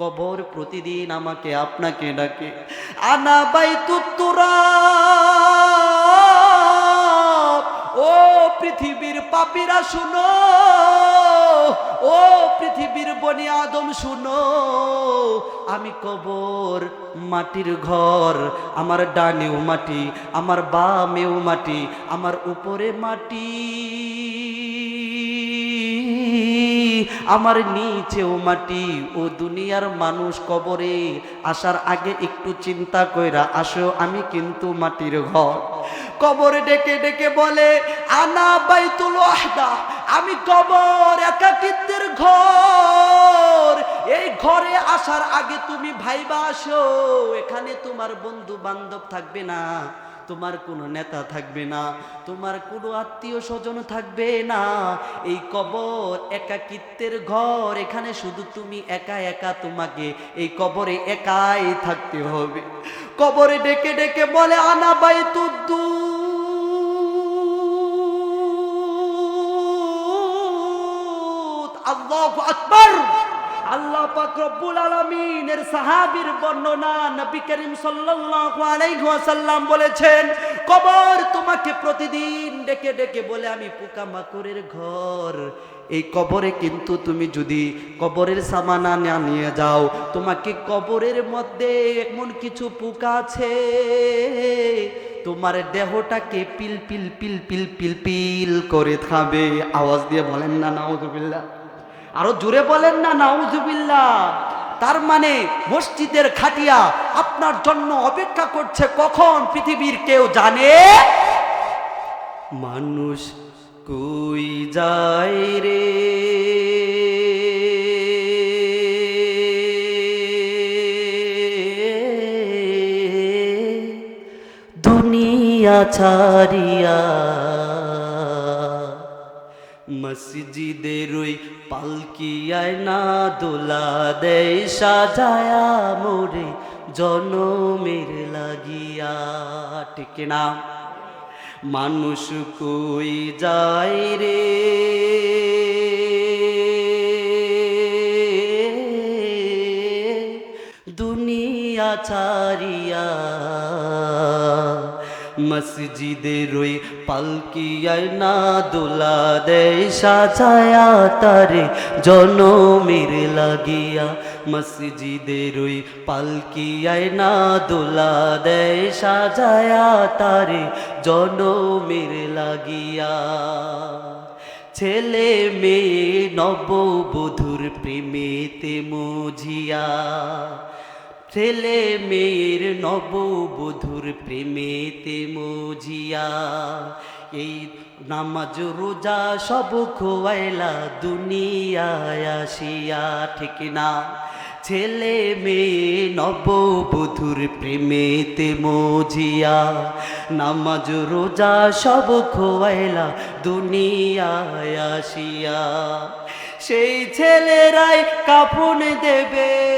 কবর প্রতিদিন আমাকে, আপনাকে ডাকে। আনা বাই ও পৃথিবীর পাপীরা শুনো, ও পৃথিবীর বনি আদম শুনো, আমি কবর মাটির ঘর, আমার ডানেও মাটি, আমার বামেও মাটি, আমার উপরে মাটি। আমার নিচেও মাটি ও দুনিয়ার মানুষ কবরে আসার আগে একটু চিন্তা কইরা আসো, আমি কিন্তু মাটির ঘর। কবরে ডেকে ডেকে বলে, আনা বাইতুল ওয়াহদা, আমি কবর একাকিত্বের ঘর। এই ঘরে আসার আগে তুমি ভাইবা আসো, এখানে তোমার বন্ধু বান্ধব থাকবে না। তোমার কোনো নেতা থাকবে না, তোমার কোনো আত্মীয় স্বজন থাকবে না। এই কবর একাকিত্বের ঘর, এখানে শুধু তুমি একা একা তোমাকে এই কবরে একাই থাকতে হবে। কবরে ডেকে ডেকে বলে, আনা বাই তুদ্দু আল্লাহু আকবার। আল্লাহ পাক রব্বুল আলামিনের সাহাবীর বর্ণনা নবী করিম সাল্লাল্লাহু বলেছেন, কবর তোমাকে প্রতিদিন ডেকে ডেকে বলে, আমি পোকামাকড়ের ঘর। এই কবরে কিন্তু তুমি যদি কবরের সামানা না নিয়ে যাও, তোমাকে কবরের মধ্যে এমন কিছু পোকা আছে। তোমার দেহটাকে পিল পিল পিল পিল পিল পিল করে খাবে। আওয়াজ দিয়ে বলেন না, নাউজুবিল্লাহ। আরও জোরে বলেন না নাউজুবিল্লা তার মানে মসজিদের খাটিয়া আপনার জন্য অপেক্ষা করছে কখন? পৃথিবীর কেউ জানে? মানুষ কই যায় রে? দুনিয়া ছাড়িয়া মসজিদের ওই পালকিয়ায় না দোলা দেয়, সাজায়া মোরে জনমের লাগিয়া। ঠিক না? মানুষ কই যায় রে? দুনিয়া ছাড়িয়া মসজিদের ওই পালকিয়ায় না দোলা দেয়, সাজায়া তারে জনমের লাগিয়া। মসজিদের ওই পালকিয়ায় না দোলা দেয়, সাজায়া তারে জনমের লাগিয়া। ছেলে মেয়ে নববধূর প্রেমেতে মজিয়া। ছেলে মেয়ের নববধূর প্রেমেতে মজিয়া। এই নামাজ, রোজা সব খোয়াইলা দুনিয়ায় আসিয়া। ঠিক না? ছেলে মেয়ে নববধূর প্রেমেতে মজিয়া। নামাজ, রোজা সব খোয়াইলা দুনিয়ায় আসিয়া। সেই ছেলেরাই কাপড় দেবে।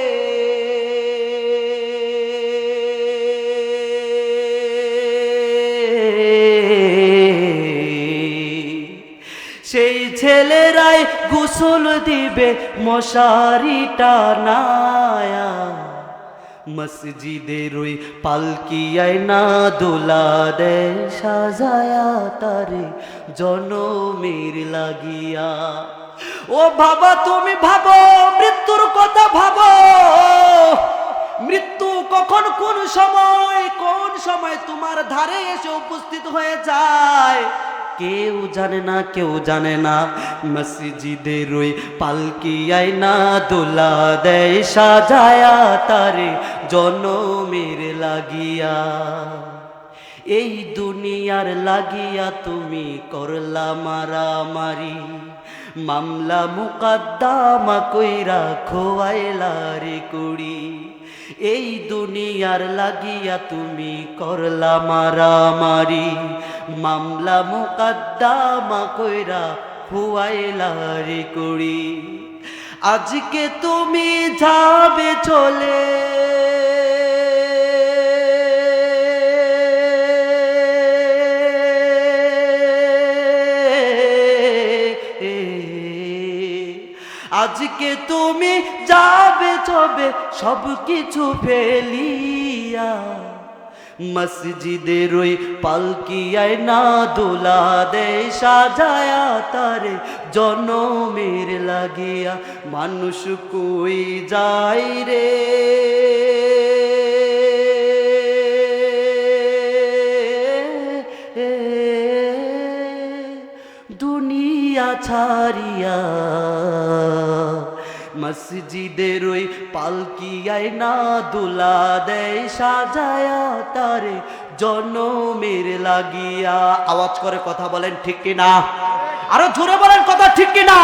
ছেলেরাই গোসল দিবে মশারি টানায়া মসজিদের ওই পালকিয়ায় না দোলা দেয় সাজায়া তারে জনমের লাগিয়া। ও বাবা, তুমি ভাবো, মৃত্যুর কথা ভাবো। মৃত্যু কখন কোন সময় কোন সময় তোমার ধারে এসে উপস্থিত হয়ে যায়? কেউ জানে না, কেউ জানে না। মসজিদের ওই পালকিয়ায় না দোলা দেয় সাজায়া তারে জনমের লাগিয়া। এই দুনিয়ার লাগিয়া তুমি করলা মারামারি, মামলা মুকাদ্দামা কইরা খোয়াইলা রে কুড়ি। এই দুনিয়ার লাগিয়া তুমি করলা মারামারি মামলা মুকাদ্দামা কইরা খুয়াইলা রে কুড়ি। আজকে তুমি যাবে চলে। আজকে তুমি যাবে চবে সব কিছু ফেলিয়া মসজিদের ওই পালকিয়ায় না দোলা দে সাজায়া তারে জনমের লাগিয়া মানুষ কই যাই রে? দুনিয়া ছাড়িয়া মসজিদের ওই পালকিয়ায় না দুলা দেয় সাজায়া তারে, জনমের লাগিয়া। আওয়াজ করে কথা বলেন ঠিক কিনা? আরও জোরে বলেন কথা ঠিক কিনা?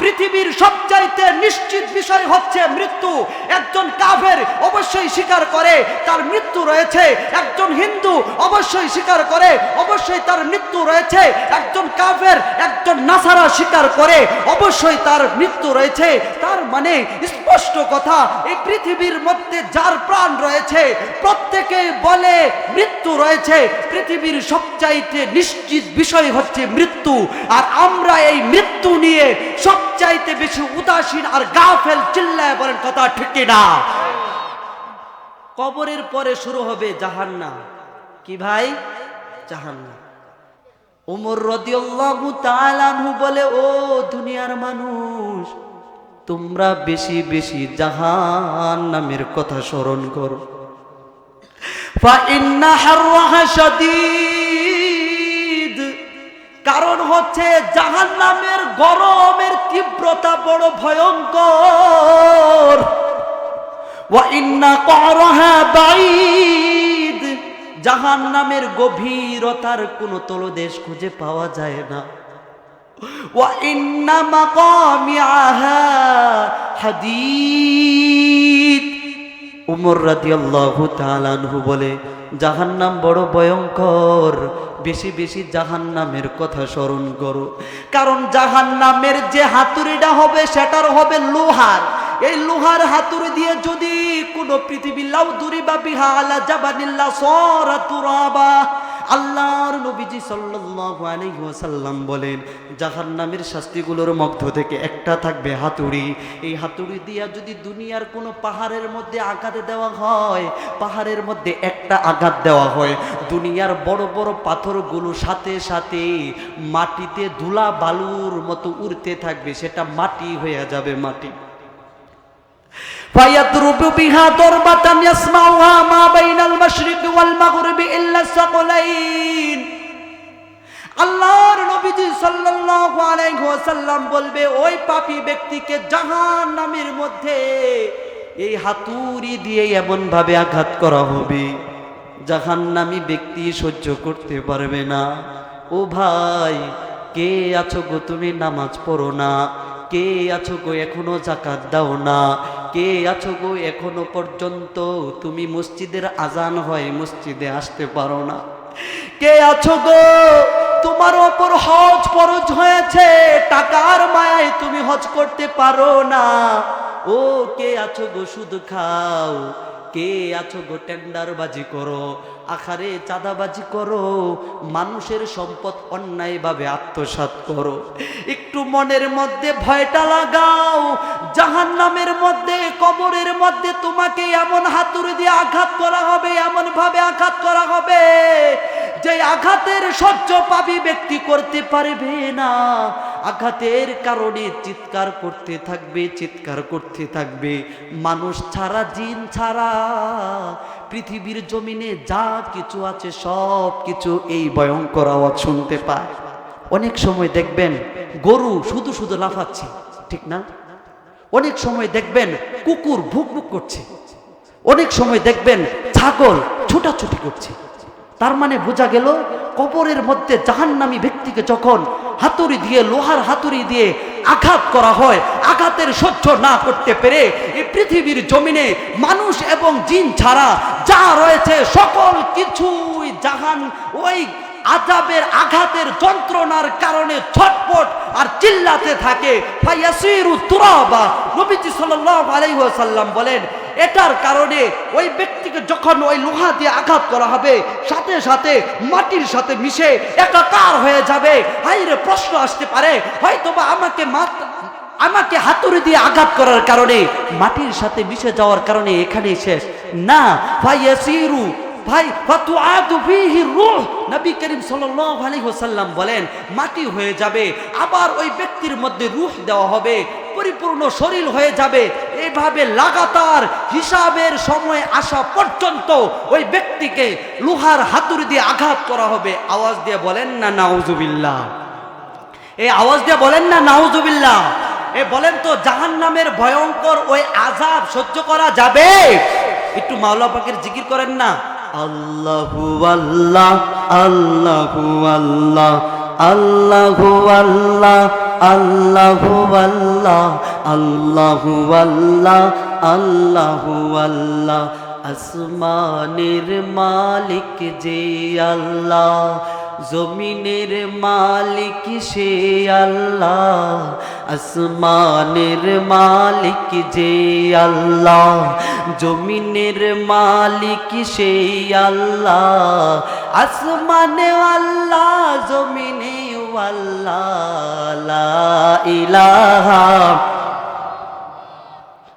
পৃথিবীর সবচাইতে নিশ্চিত বিষয় হচ্ছে মৃত্যু। একজন কাফের অবশ্যই স্বীকার করে তার মৃত্যু রয়েছে। একজন হিন্দু অবশ্যই স্বীকার করে, অবশ্যই তার মৃত্যু রয়েছে। একজন কাফের, একজন নাসারা স্বীকার করে, অবশ্যই তার মৃত্যু রয়েছে। তার মানে স্পষ্ট কথা, এই পৃথিবীর মধ্যে যার প্রাণ রয়েছে, প্রত্যেকে বলে মৃত্যু রয়েছে। পৃথিবীর সবচাইতে নিশ্চিত বিষয় হচ্ছে মৃত্যু। আর আমরা এই মৃত্যু নিয়ে সবচাইতে বেশি উদাসীন আর গাফেল চিল্লায় বলেন কথা ঠিক না কবরের পরে শুরু হবে জাহান্না কি ভাই জাহান্না উমর রদিয়াল্লাহু তাআলাহু বলে ও দুনিয়ার মানুষ তোমরা বেশি বেশি জাহান নামের কথা স্মরণ করো فإن حرها شديد কারণ হচ্ছে জাহান নামের গরমের তীব্রতা বড় ভয়ঙ্কর। জাহান নামের গভীরতার কোন তলদেশ খুঁজে পাওয়া যায় না। উমর রাতি আল্লাহ বলে জাহান্নাম বড় ভয়ঙ্কর। বেশি বেশি জাহান্নামের কথা স্মরণ করো। কারণ জাহান্নামের যে হাতুড়িটা হবে, সেটার হবে লোহার। এই লোহার হাতুড়ি দিয়ে যদি কোনো পৃথিবী লাউ দুরি বা বিহা আলা জাবানিল্লা সরা তুরাবা আল্লাহর নবীজি সাল্লাল্লাহু আলাইহি ওয়াসাল্লাম বলেন, জাহান্নামের শাস্তিগুলোর মধ্য থেকে একটা থাকবে হাতুড়ি। এই হাতুড়ি দিয়া যদি দুনিয়ার কোনো পাহাড়ের মধ্যে আঘাত দেওয়া হয়, পাহাড়ের মধ্যে একটা আঘাত দেওয়া হয়, দুনিয়ার বড় বড় পাথরগুলো সাথে সাথে মাটিতে ধুলা বালুর মতো উড়তে থাকবে, সেটা মাটি হয়ে যাবে মাটি। فيضرب بها ضربة يسمعها ما بين المشرق والمغرب إلا الثقلين আল্লাহর নবীজি সাল্লাল্লাহু আলাইহি ওয়াসাল্লাম বলবে ওই পাপী ব্যক্তিকে জাহান্নামের মধ্যে এই হাতুড়ি দিয়ে এমন ভাবে আঘাত করা হবে জাহান্নামী ব্যক্তি সহ্য করতে পারবে না ও ভাই কে আছো গো তুমি নামাজ পড়ো না কে আছো গো এখনও জাকাত দাও না? কে আছো গো এখনও পর্যন্ত তুমি মসজিদের আজান হয় মসজিদে আসতে পারো না? কে আছো গো? তোমার ওপর হজ ফরজ হয়েছে, টাকার মায়ায় তুমি হজ করতে পারো না। ও কে আছো গো শুধু খাও। কে আছো গো টেন্ডারবাজি করো? আখারে চাঁদাবাজি করো। মানুষের সম্পদ অন্যায়ভাবে আত্মসাৎ করো। একটু মনের মধ্যে ভয়টা লাগাও। জাহান নামের মধ্যে, কবরের মধ্যে তোমাকে এমন হাতুড়ি দিয়ে আঘাত করা হবে এমন ভাবে আঘাত করা হবে, যে আঘাতের সহ্য পাবি ব্যক্তি করতে পারবে না। আঘাতের কারণে চিৎকার করতে থাকবে, চিৎকার করতে থাকবে। মানুষ ছাড়া, জিন ছাড়া, পৃথিবীর জমিনে যা কিছু আছে, সব কিছু এই ভয়ঙ্কর আওয়াজ শুনতে পায়। অনেক সময় দেখবেন গরু শুধু শুধু লাফাচ্ছে, ঠিক না? অনেক সময় দেখবেন কুকুর ভুক ভুক করছে। অনেক সময় দেখবেন ছাগল ছুটাছুটি করছে। তার মানে বোঝা গেল, কবরের মধ্যে জাহান্নামী ব্যক্তিকে যখন হাতুড়ি দিয়ে, লোহার হাতুড়ি দিয়ে আঘাত করা হয়, আঘাতের সহ্য না করতে পেরে এই পৃথিবীর জমিনে মানুষ এবং জিন ছাড়া যা রয়েছে সকল কিছুই জাহান, ওই আজাবের আঘাতের যন্ত্রণার কারণে ছটপট আর চিল্লাতে থাকে। নবীজি ওয়াসাল্লাম বলেন এটার কারণে ওই ব্যক্তিকে যখন ওই লোহা দিয়ে আঘাত করা হবে, সাথে সাথে মাটির সাথে মিশে একাকার হয়ে যাবে। হাইরে প্রশ্ন আসতে পারে, হয়তোবা আমাকে মাত, আমাকে হাতুড়ি দিয়ে আঘাত করার কারণে মাটির সাথে মিশে যাওয়ার কারণে এখানেই শেষ। না, ফাইয়াসিরু ভাই রূহ। নবী করিম ওয়াসাল্লাম বলেন, মাটি হয়ে যাবে, আবার ওই ব্যক্তির মধ্যে রূহ দেওয়া হবে, পরিপূর্ণ শরীর হয়ে যাবে। এভাবে লাগাতার হিসাবের সময় আসা পর্যন্ত ওই ব্যক্তিকে লোহার হাতুড়ি দিয়ে আঘাত করা হবে। আওয়াজ দিয়ে বলেন না, নাউজুবিল্লাহ। এই আওয়াজ দিয়ে বলেন না, নাউজুবিল্লাহ। এ বলেন তো জাহান নামের ভয়ঙ্কর ওই আজাব সহ্য করা যাবে? একটু মাওলা পাকের জিকির করেন না। আল্লাহু আল্লাহ আল্লাহু আল্লাহ আল্লাহু মালিক যে আল্লাহ জমিনের মালিক সে আল্লাহ, আসমানের মালিক যে আল্লাহ, জমিনের মালিক সে আল্লাহ, আসমানে আল্লাহ, জমিনে আল্লাহ ইলাহা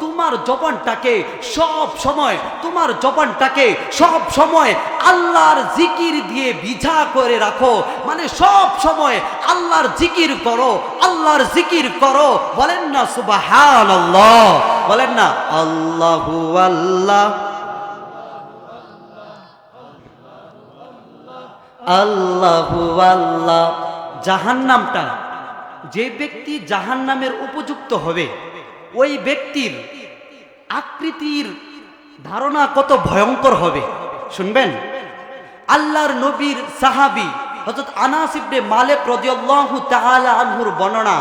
তোমার জবানটাকে সব সময়, তোমার জবানটাকে সব সময় আল্লাহর জিকির দিয়ে বিঝা করে রাখো। মানে সব সময় আল্লাহর জিকির করো, আল্লাহর জিকির করো। বলেন না, সুবহানাল্লাহ। বলেন না, আল্লাহু আল্লাহ। আল্লাহু আল্লাহ। জাহান্নামটা, যে ব্যক্তি জাহান্নামের উপযুক্ত হবে ওই ব্যক্তির আকৃতির ধারণা কত ভয়ঙ্কর হবে। শুনবেন? আল্লাহর নবীর সাহাবি হযরত আনাস ইবনে মালিক রাদিয়াল্লাহু তাআলা আনহুর বর্ণনা,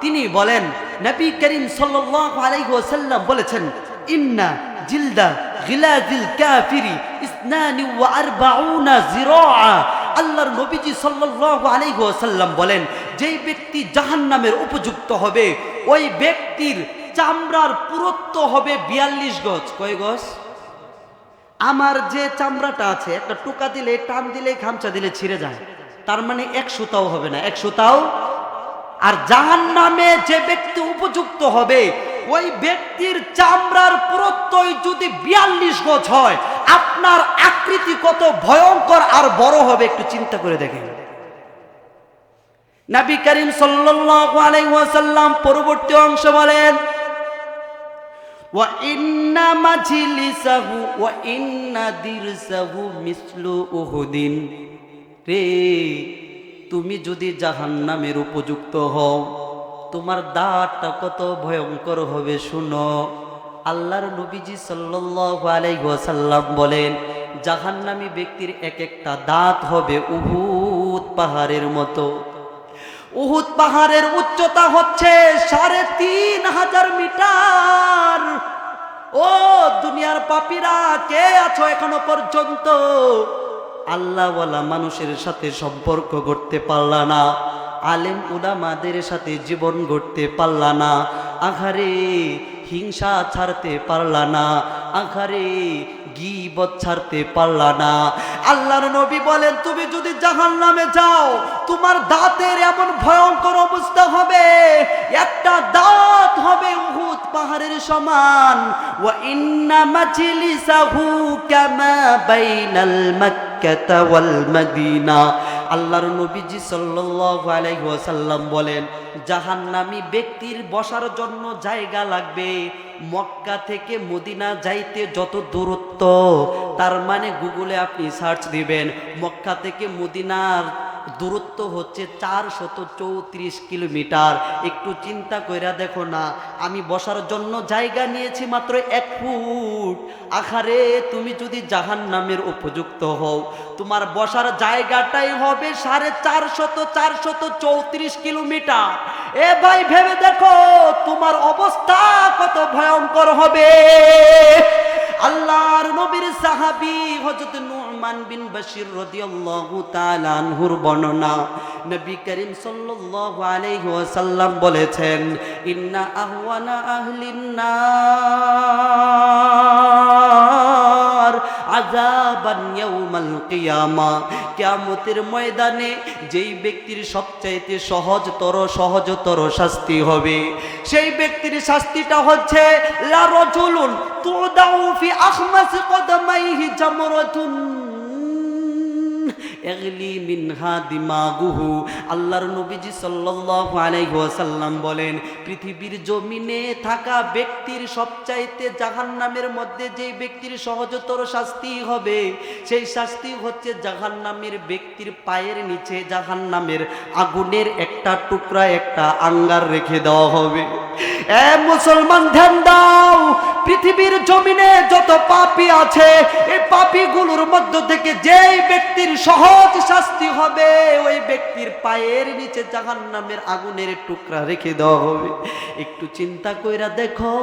তিনি বলেন, নবী করিম সাল্লাল্লাহু আলাইহি ওয়াসাল্লাম বলেছেন, ইন্না জিলদা গিলাজিল কাফিরি ইসনানি ওয়া আরবাউনা জিরাআ। আল্লাহর নবীজি সাল্লাল্লাহু আলাইহি ওয়াসাল্লাম বলেন, যেই ব্যক্তি জাহান্নামের উপযুক্ত হবে, ওই ব্যক্তির চামড়ার পুরুত্ব হবে বিয়াল্লিশ গজ। কয় গজ? আমার যে চামড়াটা আছে, একটা টোকা দিলে, টান দিলে খামচা দিলে ছিঁড়ে যায়। তার মানে এক সুতাও হবে না, এক সুতাও। আর জাহান নামে যে ব্যক্তি উপযুক্ত হবে, ওই ব্যক্তির চামড়ার পুরত্বই যদি বিয়াল্লিশ গজ হয়, আপনার আকৃতি কত ভয়ঙ্কর আর বড় হবে, একটু চিন্তা করে দেখেন। নবী করিম ওয়াসাল্লাম পরবর্তী অংশ বলেন وإن مجلسه وإن درسه مثل أحد রে তুমি যদি জাহান্নামের উপযুক্ত হও তোমার দাঁতটা কত ভয়ঙ্কর হবে শুনো আল্লাহর নবীজি সাল্লাল্লাহু আলাইহি ওয়াসাল্লাম বলেন জাহান্নামী ব্যক্তির এক একটা দাঁত হবে উহুদ পাহাড়ের মতো উহুদ পাহাড়ের উচ্চতা হচ্ছে সাড়ে তিন হাজার মিটার। ও দুনিয়ার পাপীরা, কে আছো এখনও পর্যন্ত? আল্লাহওয়ালা মানুষের সাথে সম্পর্ক করতে পারলা না, আলেম উলামাদের সাথে জীবন গড়তে পারলা না আঘারে হিংসা ছাড়তে পারলা না আঘারে গিবত ছাড়তে পারলা না। আল্লাহর নবী বলেন, তুমি যদি জাহান নামে যাও, তোমার দাঁতের এমন ভয়ঙ্কর অবস্থা হবে, একটা দাঁত হবে উহুদ পাহাড়ের সমান। ওয়া ইন্না মাজলিসাহু কামা বাইনাল মাক্কাতা মদিনা। আল্লাহর নবীজি সাল্লাল্লাহু আলাইহি ওয়াসাল্লাম বলেন, জাহান্নামী ব্যক্তির বসার জন্য জায়গা লাগবে। মক্কা থেকে মদিনা যাইতে যত দূরত্ব, তার মানে গুগলে আপনি সার্চ দিবেন, মক্কা থেকে মদিনার দূরত্ব হচ্ছে চার শত চৌত্রিশ কিলোমিটার। একটু চিন্তা কইরা দেখো না, আমি বসার জন্য জায়গা নিয়েছি মাত্র এক ফুট। আখারে, তুমি যদি জাহান নামের উপযুক্ত হও, তোমার বসার জায়গাটাই হবে সাড়ে চার শত চার শত চৌত্রিশ কিলোমিটার। এ ভাই, ভেবে দেখো, তোমার অবস্থা কত ভয়ঙ্কর হবে। আল্লাহর নবীর সাহাবি হযরত নুমান বিন বশির রাদিয়াল্লাহু তাআলা আনহুর বর্ণনা নবী করিম সাল্লাল্লাহু আলাইহি ওয়াসাল্লাম বলেছেন, ইন্না আহওয়ানা আহলিন নার। আযাবান ইয়াউমাল কিয়ামা। কিয়ামতের ময়দানে যেই ব্যক্তির সবচাইতে সহজতর সহজতর শাস্তি হবে, সেই ব্যক্তির শাস্তিটা হচ্ছে, লা রাজুলুন তুদাউ ফি আখমাস কদমাইহি জামরাতুন। এগলি মিনহা দিমাগুহু। আল্লাহর নবীজি সাল্লাল্লাহু আলাইহি ওয়াসাল্লাম বলেন, পৃথিবীর জমিনে থাকা ব্যক্তির সবচাইতে জাহান্নামের মধ্যে যেই ব্যক্তির সহজতর শাস্তি হবে, সেই শাস্তি হচ্ছে জাহান্নামের ব্যক্তির পায়ের নিচে, জাহান্নামের আগুনের একটা টুকরা, একটা আঙ্গার রেখে দেওয়া হবে। এ মুসলমান ধ্যান দাও, পৃথিবীর জমিনে যত পাপী আছে, এই পাপীগুলোর মধ্য থেকে যেই ব্যক্তির সহজ শাস্তি হবে। ওই ব্যক্তির পায়ের নিচে জাহান নামের আগুনের টুকরা রেখে দেওয়া হবে। একটু চিন্তা কইরা দেখো,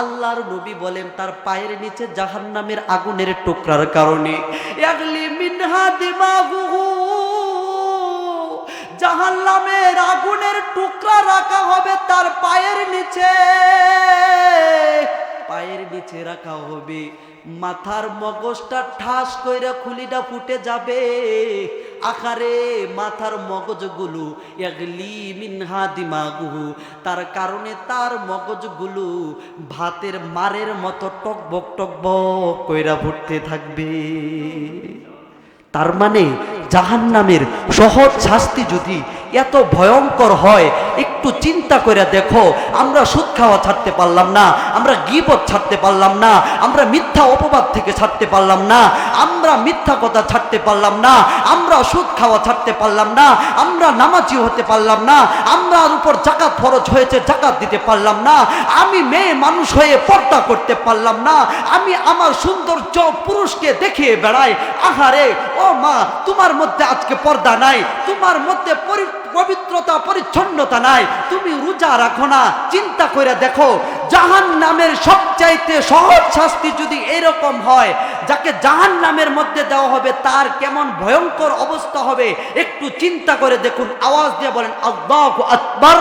আল্লাহর নবী বলেন, তার পায়ের নিচে জাহান নামের আগুনের টুকরার কারণে। জাহান্নামের আগুনের টুকরা রাখা হবে তার পায়ের নিচে। পায়ের নিচে রাখা হবে। মাথার মগজটা ঠাস কইরা খুলিটা ফুটে যাবে। আকারে মাথার মগজগুলো এগলি মিনহা দিমাগুহু। তার কারণে তার মগজগুলো ভাতের মারের মতো টকবক টকবক কইরা ফুটতে থাকবে। তার মানে জাহান্নামের সহজ শাস্তি যদি এত ভয়ঙ্কর হয়, একটু চিন্তা করে দেখো, আমরা সুদ খাওয়া ছাড়তে পারলাম না, আমরা গিবত ছাড়তে পারলাম না, আমরা মিথ্যা অপবাদ থেকে ছাড়তে পারলাম না, আমরা মিথ্যা কথা ছাড়তে পারলাম না, আমরা সুদ খাওয়া ছাড়তে পারলাম না, আমরা নামাজি হতে পারলাম না, আমরার উপর জাকাত ফরজ হয়েছে, জাকাত দিতে পারলাম না, আমি মেয়ে মানুষ হয়ে পর্দা করতে পারলাম না, আমি আমার সৌন্দর্য পুরুষকে দেখিয়ে বেড়াই, আহারে, ও মা, তোমার মধ্যে আজকে পর্দা নাই, তোমার মধ্যে পরি- পবিত্রতা, পরিচ্ছন্নতা নাই। তুমি রোজা রাখো না, চিন্তা করে দেখো জাহান নামের সবচাইতে সহজ শাস্তি যদি এরকম হয়, যাকে জাহান নামের মধ্যে দেওয়া হবে, তার কেমন ভয়ঙ্কর অবস্থা হবে, একটু চিন্তা করে দেখুন, আওয়াজ দিয়ে বলেন আব্বাহ আকবার।